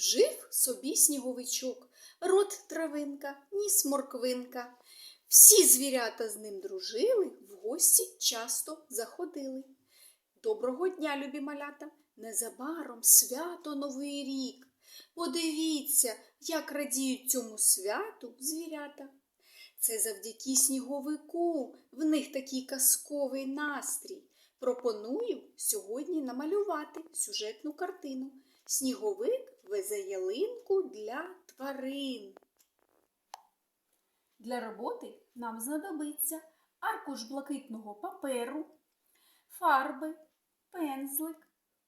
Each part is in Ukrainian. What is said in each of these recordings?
Жив собі сніговичок, рот травинка, ніс морквинка. Всі звірята з ним дружили, в гості часто заходили. Доброго дня, любі малята! Незабаром свято Новий рік. Подивіться, як радіють цьому святу звірята. Це завдяки сніговику, в них такий казковий настрій. Пропоную сьогодні намалювати сюжетну картину. Сніговик везе ялинку для тварин. Для роботи нам знадобиться аркуш блакитного паперу, фарби, пензлик,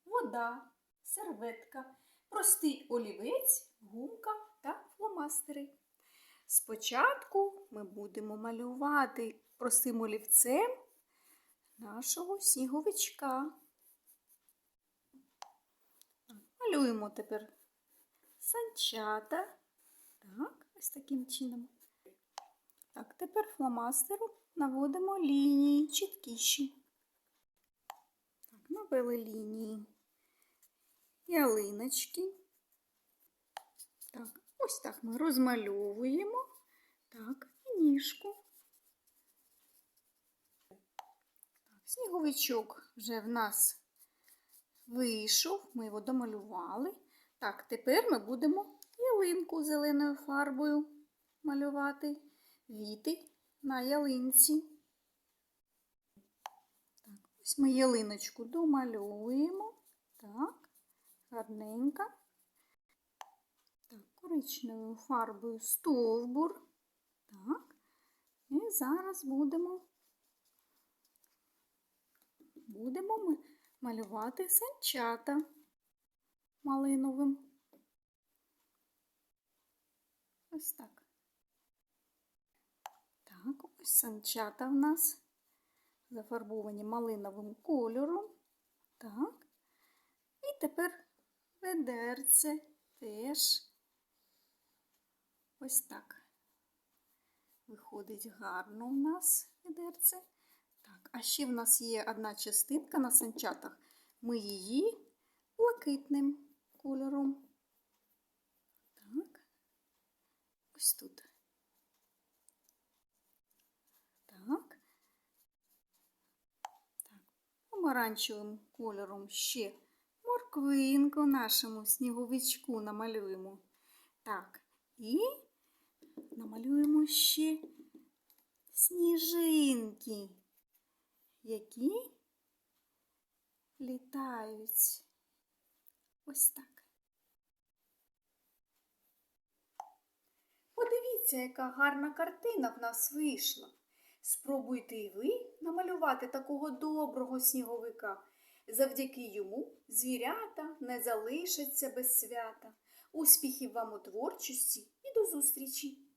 вода, серветка, простий олівець, гумка та фломастери. Спочатку ми будемо малювати простим олівцем нашого сніговичка. Малюємо тепер санчата. Так, ось таким чином. Так, тепер фломастером наводимо лінії чіткіші. Так, навели лінії ялиночки. Так, ось так ми розмальовуємо. Так, і ніжку. Так, сніговичок вже в нас вийшов, ми його домалювали. Так, тепер ми будемо ялинку зеленою фарбою малювати, віти на ялинці. Так, ось ми ялиночку домальовуємо. Так, гарненько. Так, коричневою фарбою стовбур. Так, і зараз будемо, будемо ми малювати санчата малиновим. Ось так. Так, ось санчата в нас зафарбовані малиновим кольором. Так. І тепер ведерце теж ось так. Виходить гарно у нас ведерце. А ще в нас є одна частинка на санчатах. Ми її блакитним кольором. Так, ось тут. Так. Так, помаранчевим кольором ще морквинку нашому сніговичку намалюємо. Так, і намалюємо ще сніжинки, які літають. Ось так. Подивіться, яка гарна картина в нас вийшла. Спробуйте і ви намалювати такого доброго сніговика. Завдяки йому звірята не залишаться без свята. Успіхів вам у творчості і до зустрічі!